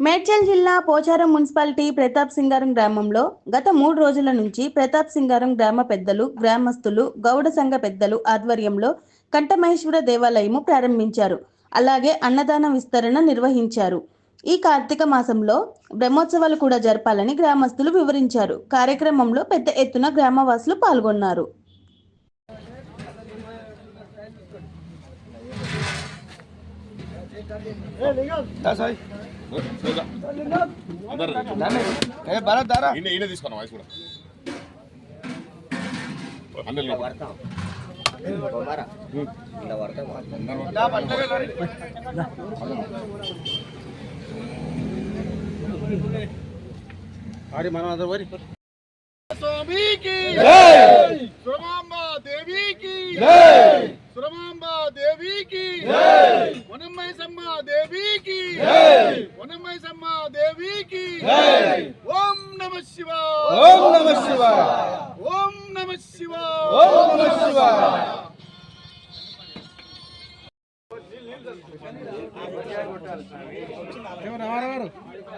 మేడ్చల్ జిల్లా పోచారం మున్సిపాలిటీ ప్రతాప్ సింగారం గ్రామంలో గత మూడు రోజుల నుంచి ప్రతాప్ సింగారం గ్రామ పెద్దలు గ్రామస్తులు గౌడ సంఘ పెద్దలు ఆధ్వర్యంలో కంఠమహేశ్వర దేవాలయము ప్రారంభించారు. అలాగే అన్నదాన విస్తరణ నిర్వహించారు. ఈ కార్తీక మాసంలో బ్రహ్మోత్సవాలు కూడా జరపాలని గ్రామస్తులు వివరించారు. కార్యక్రమంలో పెద్ద ఎత్తున గ్రామవాసులు పాల్గొన్నారు. భరత్ దారా? ఈయన తీసుకున్నాం వాయిస్ కూడా. ఆడి మనం అందరూ వరి స్వామికి సురమాంబ దేవికి సురమాంబ దేవికి దేవికి. వనమయసమ్మ దేవికి. ఓం నమ శివ ఓం నమ శివాయ. ఓం నమ శివ ఓం నమ శివాయ.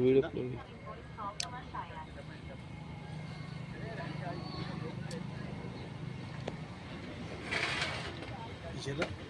वीडियो प्ले चलो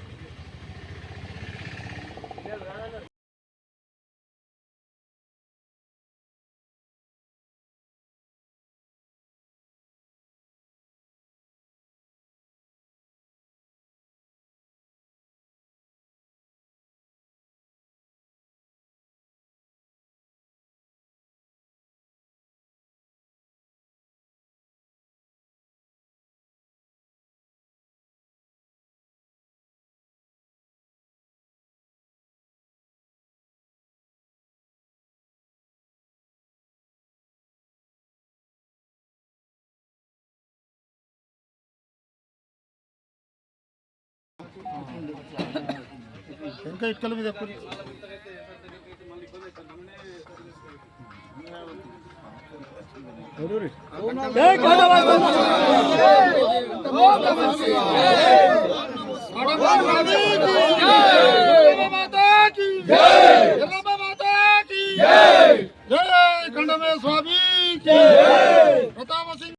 ఇంకా ఇటుకల మీద ఎక్కువ స్వామి ప్రతాప సింగ్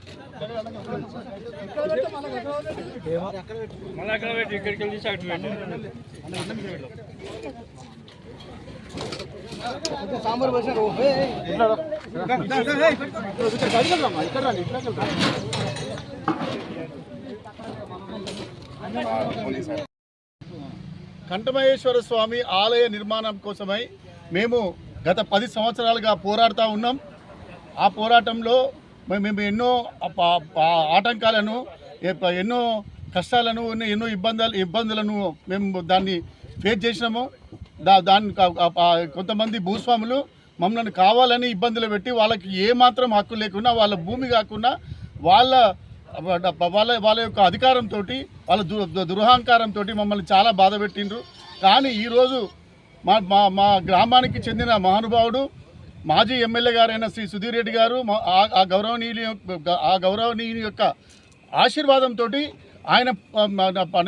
సాంబార్ పోసినారు కంఠమహేశ్వర స్వామి ఆలయ నిర్మాణం కోసమై మేము గత పది సంవత్సరాలుగా పోరాడుతూ ఉన్నాం. ఆ పోరాటంలో మేము ఎన్నో ఆటంకాలను ఎన్నో కష్టాలను ఎన్నో- ఇబ్బందులు ఇబ్బందులను మేము దాన్ని ఫేస్ చేసినాము. దా దాన్ని కొంతమంది భూస్వాములు మమ్మల్ని కావాలని ఇబ్బందులు పెట్టి వాళ్ళకి ఏ మాత్రం హక్కు లేకుండా వాళ్ళ భూమి కాకుండా వాళ్ళ వాళ్ళ వాళ్ళ యొక్క అధికారంతో వాళ్ళ దు దు- దురహంకారంతో మమ్మల్ని చాలా బాధ పెట్టిండ్రు. కానీ ఈరోజు మా మా మా గ్రామానికి చెందిన మహానుభావుడు మాజీ ఎమ్మెల్యే గారైన శ్రీ సుధీర్ రెడ్డి గారు ఆ- ఆ గౌరవనీయుని యొక్క ఆ గౌరవనీయుని యొక్క ఆశీర్వాదంతో ఆయన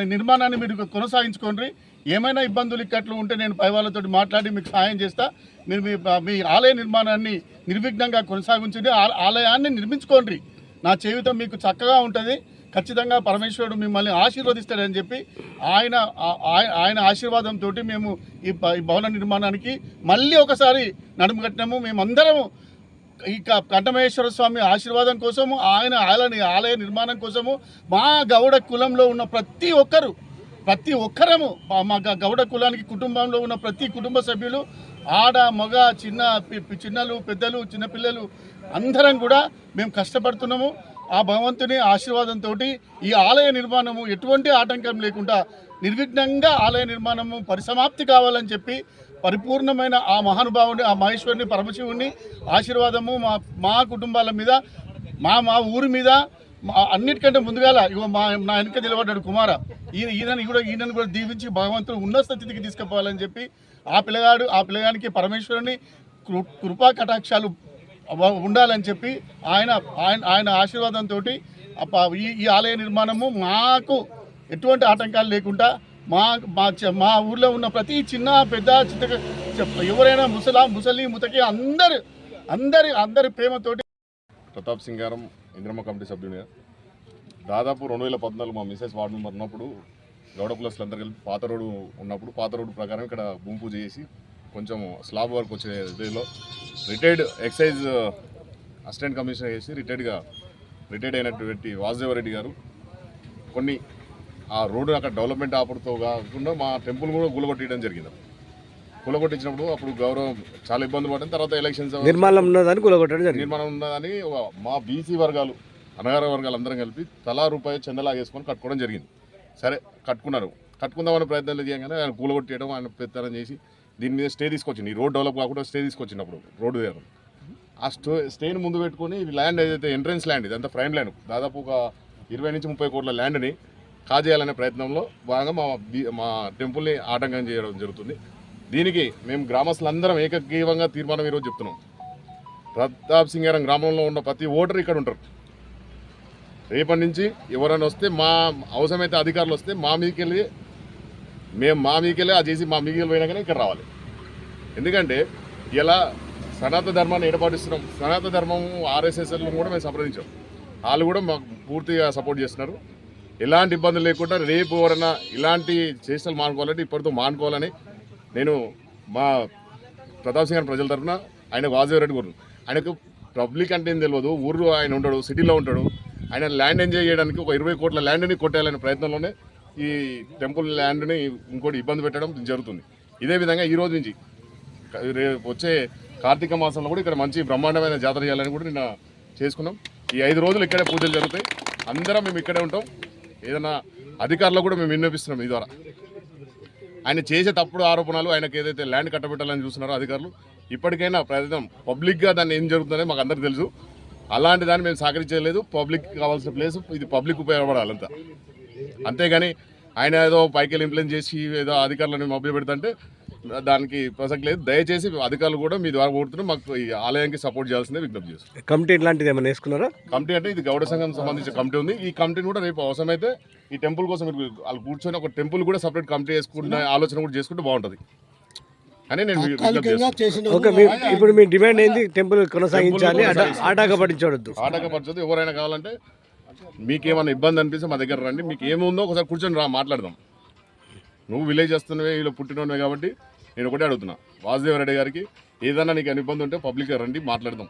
నిర్మాణాన్ని మీరు కొనసాగించుకోండి. ఏమైనా ఇబ్బందులు ఇక్కట్లు ఉంటే నేను పై వాళ్ళతో మాట్లాడి మీకు సహాయం చేస్తా. మీరు మీ మీ ఆలయ నిర్మాణాన్ని నిర్విఘ్నంగా కొనసాగించండి. ఆ- ఆలయాన్ని నిర్మించుకోండి. నా జీవితం మీకు చక్కగా ఉంటుంది. ఖచ్చితంగా పరమేశ్వరుడు మిమ్మల్ని ఆశీర్వదిస్తాడని చెప్పి ఆయన ఆయన ఆశీర్వాదంతో మేము ఈ భవన నిర్మాణానికి మళ్ళీ ఒకసారి నడుము కట్టినాము. మేమందరము ఈ కంఠమేశ్వర స్వామి ఆశీర్వాదం కోసము ఆయన ఆలయ ఆలయ నిర్మాణం కోసము మా గౌడ కులంలో ఉన్న ప్రతి ఒక్కరు ప్రతి ఒక్కరము మా- గ- గౌడ కులానికి కుటుంబంలో ఉన్న ప్రతి కుటుంబ సభ్యులు ఆడ మగ చిన్న పి- చిన్నలు పెద్దలు చిన్నపిల్లలు అందరం కూడా మేము కష్టపడుతున్నాము. ఆ భగవంతుని ఆశీర్వాదంతో ఈ ఆలయ నిర్మాణము ఎటువంటి ఆటంకం లేకుండా నిర్విఘ్నంగా ఆలయ నిర్మాణము పరిసమాప్తి కావాలని చెప్పి పరిపూర్ణమైన ఆ మహానుభావుని ఆ మహేశ్వరుని పరమశివుని ఆశీర్వాదము మా మా కుటుంబాల మీద మా మా ఊరి మీద మా అన్నిటికంటే ముందుగాల ఇగో మా నా వెనుక నిలబడ్డాడు కుమార. ఈయన ఈయనని కూడా ఈయనను కూడా దీవించి భగవంతుడు ఉన్నత స్థితికి తీసుకుపోవాలని చెప్పి ఆ పిల్లగాడు ఆ పిల్లగానికి పరమేశ్వరుని కృ- కృపా కటాక్షాలు ఉండాలని చెప్పి ఆయన ఆయన ఆయన ఆశీర్వాదంతో ఈ ఈ ఆలయ నిర్మాణము మాకు ఎటువంటి ఆటంకాలు లేకుండా మా మా మా ఊర్లో ఉన్న ప్రతి చిన్న పెద్ద చిన్న ఎవరైనా ముసలా ముసలి ముతకి అందరు అందరి అందరి ప్రేమతోటి. ప్రతాప్ సింగారం ఇంద్రమ్మ కమిటీ సభ్యునిగా దాదాపు రెండు వేల పద్నాలుగు మా మిసెస్ వార్డు మెంబర్ ఉన్నప్పుడు గౌడ ప్లస్లు అందరు కలిపి పాత రోడ్డు ఉన్నప్పుడు పాత రోడ్డు ప్రకారం ఇక్కడ భూమి పూజ చేసి కొంచెం స్లాబ్ వర్క్ వచ్చే ఇదిలో రిటైర్డ్ ఎక్సైజ్ అసిస్టెంట్ కమిషనర్ చేసి రిటైర్డ్గా రిటైర్డ్ అయినటువంటి వాసుదేవరెడ్డి గారు కొన్ని ఆ రోడ్డు అక్కడ డెవలప్మెంట్ ఆపడుతో కాకుండా మా టెంపుల్ కూడా గులగొట్టడం జరిగింది. గులగొట్టించినప్పుడు అప్పుడు గౌరవం చాలా ఇబ్బంది పడిన తర్వాత ఎలక్షన్స్ నిర్మాణం ఉన్నదని కూలగొట్టడం జరిగింది. నిర్మాణం ఉన్నదని మా బీసీ వర్గాలు అనగార వర్గాలు అందరం కలిపి తలా రూపాయి చందలాగేసుకొని కట్టుకోవడం జరిగింది. సరే కట్టుకున్నారు. కట్టుకుందామని ప్రయత్నాలు చేయగానే ఆయన కూలగొట్టేయడం ఆయన పెత్తనం చేసి దీని మీద స్టే తీసుకొచ్చింది ఈ రోడ్ డెవలప్ కాకుండా స్టే తీసుకొచ్చినప్పుడు రోడ్డు దగ్గర. ఆ స్టో స్టేని ముందు పెట్టుకొని ఇది ల్యాండ్ ఏదైతే ఎంట్రన్స్ ల్యాండ్ ఇదంతా ఫ్రైమ్ ల్యాండ్ దాదాపు ఒక ఇరవై నుంచి ముప్పై కోట్ల ల్యాండ్ని కాజేయాలనే ప్రయత్నంలో భాగంగా మా బీ- మా టెంపుల్ని ఆటంకం చేయడం జరుగుతుంది. దీనికి మేము గ్రామస్తులందరం ఏకగ్రీవంగా తీర్మానం ఈరోజు చెప్తున్నాం. ప్రతాప్ సింగారం గ్రామంలో ఉన్న ప్రతి ఓటర్ ఇక్కడ ఉంటారు. రేపటి నుంచి ఎవరైనా వస్తే మా అవసరమైతే అధికారులు వస్తే మా మీదకి వెళ్ళి మేము మా మీకెళ్ళి ఆ చేసి మా మీకెళ్ళి పోయినాకనే ఇక్కడ రావాలి. ఎందుకంటే ఇలా సనాతన ధర్మాన్ని ఏర్పాటిస్తున్నాం సనాతన ధర్మం ఆర్ఎస్ఎస్ఎల్ కూడా మేము సంప్రదించాం. వాళ్ళు కూడా మాకు పూర్తిగా సపోర్ట్ చేస్తున్నారు. ఎలాంటి ఇబ్బందులు లేకుండా రేపు ఎవరైనా ఇలాంటి చేష్టలు మానుకోవాలంటే ఇప్పటితో మానుకోవాలని నేను మా ప్రతాప్ సింగ్ ప్రజల తరఫున ఆయన వాజేవరెడ్డి గురు ఆయనకు పబ్లిక్ అంటే ఏం తెలియదు. ఊరు ఆయన ఉంటాడు సిటీలో ఉంటాడు. ఆయన ల్యాండ్ ఎంజాయ్ చేయడానికి ఒక ఇరవై కోట్ల ల్యాండ్ని కొట్టేయాలనే ప్రయత్నంలోనే ఈ టెంపుల్ ల్యాండ్ని ఇంకోటి ఇబ్బంది పెట్టడం జరుగుతుంది. ఇదే విధంగా ఈ రోజు నుంచి వచ్చే కార్తీక మాసంలో కూడా ఇక్కడ మంచి బ్రహ్మాండమైన జాతర చేయాలని కూడా నిన్న చేసుకున్నాం. ఈ ఐదు రోజులు ఇక్కడే పూజలు జరుగుతాయి. అందరం మేము ఇక్కడే ఉంటాం. ఏదైనా అధికారులకు కూడా మేము విన్నపిస్తున్నాం ఈ ద్వారా. ఆయన చేసే తప్పుడు ఆరోపణలు ఆయనకు ఏదైతే ల్యాండ్ కట్టబెట్టాలని చూస్తున్నారో అధికారులు ఇప్పటికైనా ప్రయత్నం పబ్లిక్గా దాన్ని ఏం జరుగుతుందో మాకు అందరికీ తెలుసు. అలాంటి దాన్ని మేము సహకరించలేదు. పబ్లిక్ కావాల్సిన ప్లేస్ ఇది పబ్లిక్ ఉపయోగపడాలంతా. అంతేగాని ఆయన ఏదో పైకి వెళ్ళి ఇంప్లెంట్ చేసి ఏదో అధికారులను మభ్య పెడుతుంటే దానికి ప్రసక్తి లేదు. దయచేసి అధికారులు కూడా మీ ద్వారా కోరుతున్నాం. మాకు ఈ ఆలయానికి సపోర్ట్ చేయాల్సిందే విజ్ఞప్తి చేస్తాం కమిటీ ఇట్లాంటిది ఏమైనా వేసుకున్నారా? కమిటీ అంటే ఇది గౌడ సంఘం సంబంధించిన కమిటీ ఉంది. ఈ కమిటీని కూడా రేపు అవసరమైతే ఈ టెంపుల్ కోసం మీరు వాళ్ళు కూర్చొని ఒక టెంపుల్ కూడా సపరేట్ కమిటీ వేసుకుంటే ఆలోచన కూడా చేసుకుంటే బాగుంటుంది. అని నేను ఇప్పుడు మీ డిమాండ్ ఏంది? టెంపుల్ కొనసాగించాలి ఆట ఆటాక పట్టించవద్దు ఆటంక పడుతుంది ఎవరైనా కావాలంటే మీకేమైనా ఇబ్బంది అనిపిస్తే మా దగ్గర రండి. మీకు ఏముందో ఒకసారి కూర్చొని రా మాట్లాడదాం. నువ్వు విలేజ్ చేస్తున్నవే వీళ్ళు పుట్టినవే కాబట్టి నేను ఒకటే అడుగుతున్నా. వాసుదేవరెడ్డి గారికి ఏదైనా నీకు ఇబ్బంది ఉంటే పబ్లిక్గా రండి మాట్లాడదాం.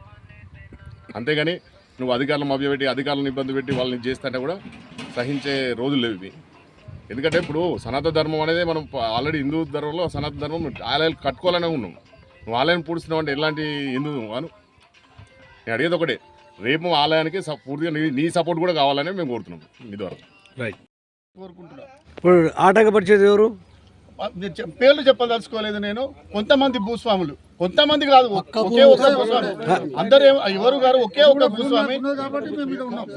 అంతేగాని నువ్వు అధికారులను మభ్యపెట్టి అధికారులను ఇబ్బంది పెట్టి వాళ్ళని చేస్తుంటే కూడా సహించే రోజులు లేవు ఇవి. ఎందుకంటే ఇప్పుడు సనాతన ధర్మం అనేది మనం ఆల్రెడీ హిందూ ధర్మంలో సనాతన ధర్మం ఆలయాలు కట్టుకోవాలనే ఉన్నాం. నువ్వు ఆలయం పూడుస్తున్నావు అంటే ఎలాంటి హిందూ అను నేను అడిగేది ఒకటే. రేపు ఆలయానికి పూర్తిగా నీ సపోర్ట్ కూడా కావాలని మేము కోరుతున్నాం మీ ద్వారా. రైట్ ఇప్పుడు ఆటంకపరిచేది ఎవరు? పేర్లు చెప్పదలుచుకోలేదు నేను. కొంతమంది భూస్వాములు. కొంతమంది కాదు ఒకే ఒక భూస్వామి. అందరూ ఎవరు గారు ఒకే ఒక భూస్వామి.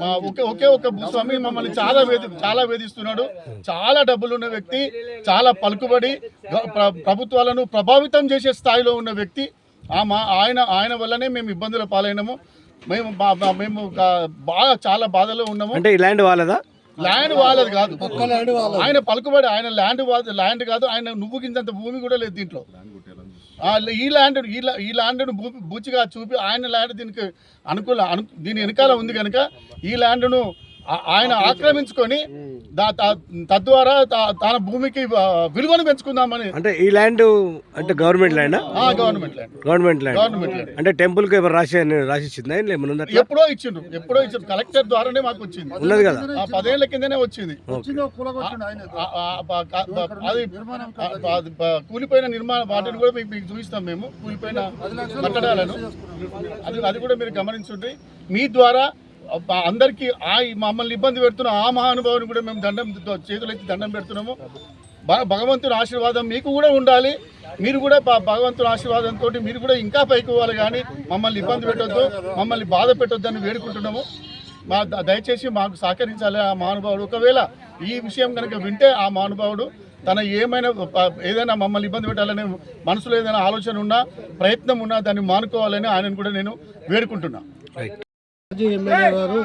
మా ఒకే ఒకే ఒక భూస్వామి మమ్మల్ని చాలా వేధి చాలా వేధిస్తున్నాడు. చాలా డబ్బులున్న వ్యక్తి చాలా పలుకుబడి ప్రభుత్వాలను ప్రభావితం చేసే స్థాయిలో ఉన్న వ్యక్తి. ఆ మా ఆయన ఆయన వల్లనే మేము ఇబ్బందుల పాలైనాము. మేము మేము బాగా చాలా బాధలో ఉన్నాము. అంటే ఈ ల్యాండ్ వాళ్ళదా? ల్యాండ్ వాళ్ళది కాదు. ఆయన పలుకుబడి ఆయన ల్యాండ్ వాళ్ళది ల్యాండ్ కాదు. ఆయన నువ్వు కిందంత భూమి కూడా లేదు దీంట్లో. ఆ, ఈ ల్యాండ్ ఈ ల్యాండ్ను భూ బూచిగా చూపి ఆయన ల్యాండ్ దీనికి అనుకూల అను దీని వెనకాల ఉంది కనుక ఈ ల్యాండ్ను ఆయన ఆక్రమించుకొని తద్వారా తన భూమికి విలువను పెంచుకుందామని అంటే ఈ ల్యాండ్ అంటే గవర్నమెంట్ ల్యాండా? ఆ government land. Government land. Government land. అంటే టెంపుల్కి ఎవరు రాసి రాసి ఇచ్చిందా ఏమన్నా ఉందా అట్లా? ఎప్పుడో ఇచ్చిండు ఎప్పుడో ఇచ్చిండు. కలెక్టర్ ద్వారానే మాకు వచ్చింది. ఉన్నది కదా? ఆ పదేళ్ళ కిందనే వచ్చింది. అది కూలిపోయిన నిర్మాణ వాటిని కూడా మీకు మీకు చూపిస్తాం మేము. కూలిపోయిన కట్టడాలను. అది అది కూడా మీరు గమనించండి మీ ద్వారా అందరికీ ఆ మమ్మల్ని ఇబ్బంది పెడుతున్న ఆ మహానుభావుని కూడా మేము దండం చేతులైతే దండం పెడుతున్నాము. భగవంతుని ఆశీర్వాదం మీకు కూడా ఉండాలి. మీరు కూడా భగవంతుని ఆశీర్వాదంతో మీరు కూడా ఇంకా పైకి పోవాలి కానీ మమ్మల్ని ఇబ్బంది పెట్టొద్దు మమ్మల్ని బాధ పెట్టొద్దని వేడుకుంటున్నాము. మా ద- దయచేసి మాకు సహకరించాలి ఆ మహానుభావుడు. ఒకవేళ ఈ విషయం కనుక వింటే ఆ మహానుభావుడు తన ఏమైనా ఏదైనా మమ్మల్ని ఇబ్బంది పెట్టాలనే మనసులో ఏదైనా ఆలోచన ఉన్నా ప్రయత్నం ఉన్నా దాన్ని మానుకోవాలని ఆయనను కూడా నేను వేడుకుంటున్నాను రైట్ మాజీ ఎమ్మెల్యే గారు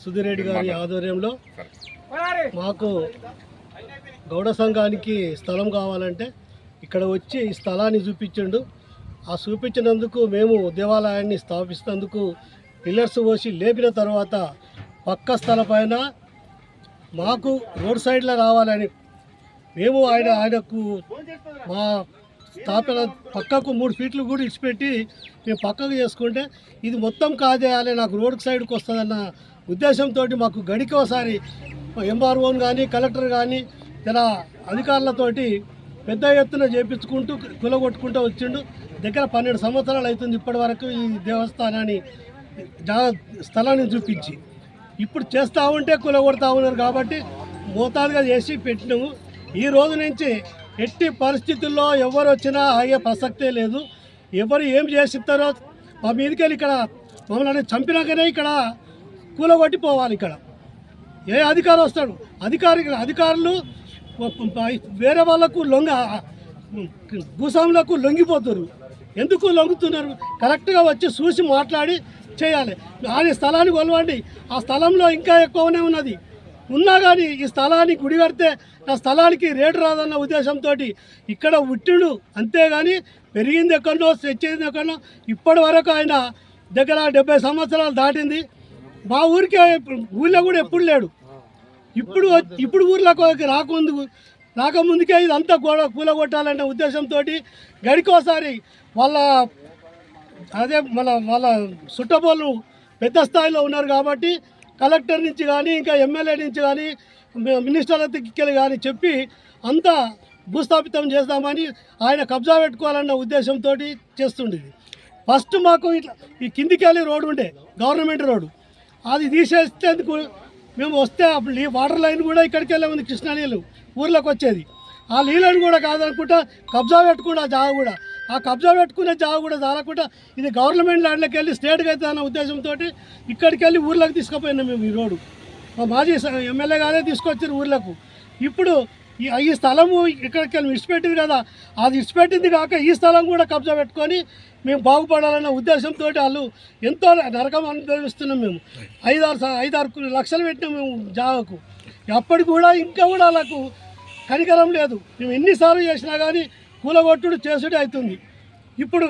సుధిరెడ్డి గారి ఆధ్వర్యంలో మాకు గౌడ సంఘానికి స్థలం కావాలంటే ఇక్కడ వచ్చి ఈ స్థలాన్ని చూపించిండు. ఆ చూపించినందుకు మేము దేవాలయాన్ని స్థాపిస్తున్నందుకు పిల్లర్స్ పోసి లేపిన తర్వాత పక్క స్థలం పైన మాకు రోడ్ సైడ్లో రావాలని మేము ఆయన ఆయనకు మా స్థాపన పక్కకు మూడు ఫీట్లు కూడా ఇచ్చిపెట్టి మేము పక్కకు చేసుకుంటే ఇది మొత్తం కాదేయాలి నాకు రోడ్ సైడ్కి వస్తుందన్న ఉద్దేశంతో మాకు గడికి ఒకసారి ఎంఆర్ఓని కానీ కలెక్టర్ కానీ ఇలా అధికారులతోటి పెద్ద ఎత్తున చేపించుకుంటూ కులగొట్టుకుంటూ వచ్చిండు. దగ్గర పన్నెండు సంవత్సరాలు అవుతుంది ఇప్పటి వరకు ఈ దేవస్థానాన్ని స్థలాన్ని చూపించి. ఇప్పుడు చేస్తూ ఉంటే కులగొడతా ఉన్నారు కాబట్టి మోతాదుగా చేసి పెట్టినాము. ఈ రోజు నుంచి ఎట్టి పరిస్థితుల్లో ఎవరు వచ్చినా అయ్యే ప్రసక్తే లేదు. ఎవరు ఏం చేసిస్తారో మా మీదకెళ్ళి ఇక్కడ మమ్మల్ని చంపినాకనే ఇక్కడ కూలగొట్టిపోవాలి ఇక్కడ. ఏ అధికారం వస్తాడు? అధికారి అధికారులు వేరే వాళ్ళకు లొంగ భూస్వాములకు లొంగిపోతారు. ఎందుకు లొంగుతున్నారు? కరెక్ట్గా వచ్చి చూసి మాట్లాడి చేయాలి. ఆయన స్థలాన్ని కొలవండి. ఆ స్థలంలో ఇంకా ఎక్కువనే ఉన్నది. ఉన్నా కానీ ఈ స్థలాన్ని గుడి కడితే ఆ స్థలానికి రేటు రాదన్న ఉద్దేశంతో ఇక్కడ ఉట్టిడు అంతేగాని పెరిగింది ఎక్కడో తెచ్చేది ఎక్కడో ఇప్పటి వరకు ఆయన దగ్గర డెబ్బై సంవత్సరాలు దాటింది. మా ఊరికే ఊళ్ళో కూడా ఎప్పుడు లేడు. ఇప్పుడు ఇప్పుడు ఊర్లోకి రాకముందు రాకముందుకే ఇదంతా గోడ కూలగొట్టాలనే ఉద్దేశంతో గడికోసారి వాళ్ళ అదే మన వాళ్ళ సుట్టబోళ్ళు పెద్ద స్థాయిలో ఉన్నారు కాబట్టి కలెక్టర్ నుంచి కానీ ఇంకా ఎమ్మెల్యే నుంచి కానీ మినిస్టర్ల దగ్గరికి కానీ చెప్పి అంతా భూస్థాపితం చేద్దామని ఆయన కబ్జా పెట్టుకోవాలన్న ఉద్దేశంతో చేస్తుండేది. ఫస్ట్ మాకు ఇట్లా ఈ కిందికి వెళ్ళి రోడ్డు ఉండే గవర్నమెంట్ రోడ్డు. అది తీసేసేందుకు మేము వస్తే అప్పుడు ఈ వాటర్ లైన్ కూడా ఇక్కడికి వెళ్ళే ఉంది కృష్ణా నీళ్ళు ఊర్లోకి వచ్చేది. ఆ నీళ్ళని కూడా కాదనుకుంటా కబ్జా పెట్టుకుంటా జాగ కూడా. ఆ కబ్జా పెట్టుకునే జాగ కూడా చాలకుండా ఇది గవర్నమెంట్ ల్యాండ్లోకి వెళ్ళి స్టేట్కి అయితే అన్న ఉద్దేశంతో ఇక్కడికి వెళ్ళి ఊర్లోకి తీసుకుపోయినాం మేము ఈ రోడ్డు. మా మాజీ ఎమ్మెల్యే గారే తీసుకొచ్చారు ఊర్లకు. ఇప్పుడు ఈ ఈ స్థలము ఇక్కడికి వెళ్ళి ఇచ్చిపెట్టింది కదా అది ఇచ్చిపెట్టింది కాక ఈ స్థలం కూడా కబ్జా పెట్టుకొని మేము బాగుపడాలన్న ఉద్దేశంతో వాళ్ళు ఎంతో నరకం అనుభవిస్తున్నాం మేము. ఐదారు ఐదారు లక్షలు పెట్టినాం మేము జాగకు అప్పటికి కూడా ఇంకా కూడా వాళ్ళకు కనికరం లేదు. మేము ఎన్నిసార్లు చేసినా కానీ కూలగొట్టుడు చేసుడే అవుతుంది. ఇప్పుడు